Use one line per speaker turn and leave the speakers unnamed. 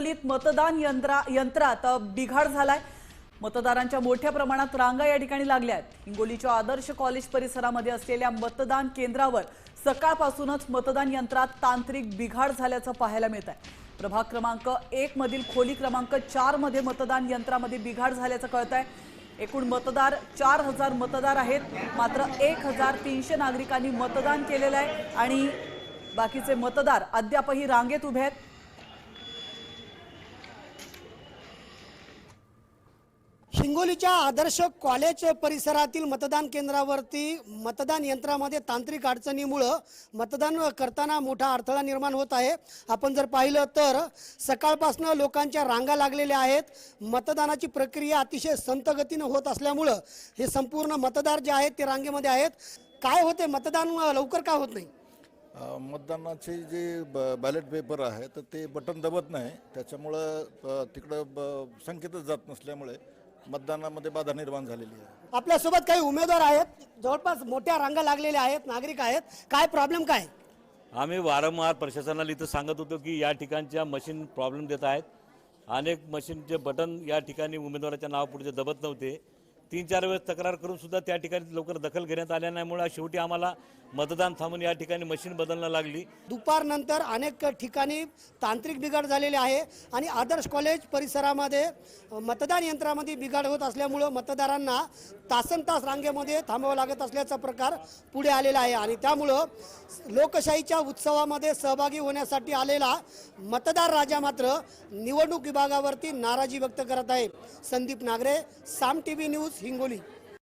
हिंगोलीत मतदान यंत्रा यंत्रात बिघाड झालाय. मतदारांच्या मोठ्या प्रमाणात रांगा या ठिकाणी लागल्या आहेत. हिंगोलीच्या आदर्श कॉलेज परिसरामध्ये असलेल्या मतदान केंद्रावर सकाळपासूनच मतदान यंत्रात तांत्रिक बिघाड झाल्याचं पाहायला मिळत आहे. प्रभाग क्रमांक एक मधील खोली क्रमांक चारमध्ये मतदान यंत्रामध्ये बिघाड झाल्याचं कळत आहे. एकूण मतदार चार हजार मतदार आहेत. मात्र एक हजार तीनशे नागरिकांनी मतदान केलेलं आहे आणि बाकीचे मतदार अद्यापही रांगेत उभे आहेत.
हिंगोलीच्या आदर्श कॉलेज परिसरातील मतदान केंद्रावरती मतदान यंत्रामध्ये तांत्रिक अडचणीमुळं मतदान करताना मोठा अडथळा निर्माण होत आहे. आपण जर पाहिलं तर सकाळपासनं लोकांच्या रांगा लागलेल्या आहेत. मतदानाची प्रक्रिया अतिशय संतगतीनं होत असल्यामुळं हे संपूर्ण मतदार जे आहेत ते रांगेमध्ये आहेत. काय होते? मतदान लवकर का होत नाही?
मतदानाचे जे ब बॅलेट पेपर आहे तर ते बटन दबत नाही. त्याच्यामुळं तिकडं ब संकेतच जात नसल्यामुळे मतदानामध्ये बाधा निर्माण झालेली आहे.
आपल्यासोबत काही उमेदवार आहेत जवळपास मोठ्या रांगा लागलेल्या आहेत नागरिक आहेत. काय प्रॉब्लेम काय?
आम्ही वारंवार प्रशासनाला इथं सांगत होतो की या ठिकाणच्या मशीन प्रॉब्लेम देत आहेत. अनेक मशीनचे बटन या ठिकाणी उमेदवाराच्या नावापुढचे दबत नव्हते. तीन चार वेळेस तक्रार करून सुद्धा त्या ठिकाणी लवकर दखल घेण्यात आल्या नाहीमुळे शेवटी आम्हाला मतदान थांबून या ठिकाणी मशीन बदलणं लागली.
दुपारनंतर अनेक ठिकाणी तांत्रिक बिघाड झालेले आहे आणि आदर्श कॉलेज परिसरामध्ये मतदान यंत्रामध्ये बिघाड होत असल्यामुळं मतदारांना तासन तास रांगेमध्ये थांबावं लागत असल्याचा प्रकार पुढे आलेला आहे आणि त्यामुळं लोकशाहीच्या उत्सवामध्ये सहभागी होण्यासाठी आलेला मतदार राजा मात्र निवडणूक विभागावरती नाराजी व्यक्त करत आहे. Sandeep Nagare Saam T V news Hingoli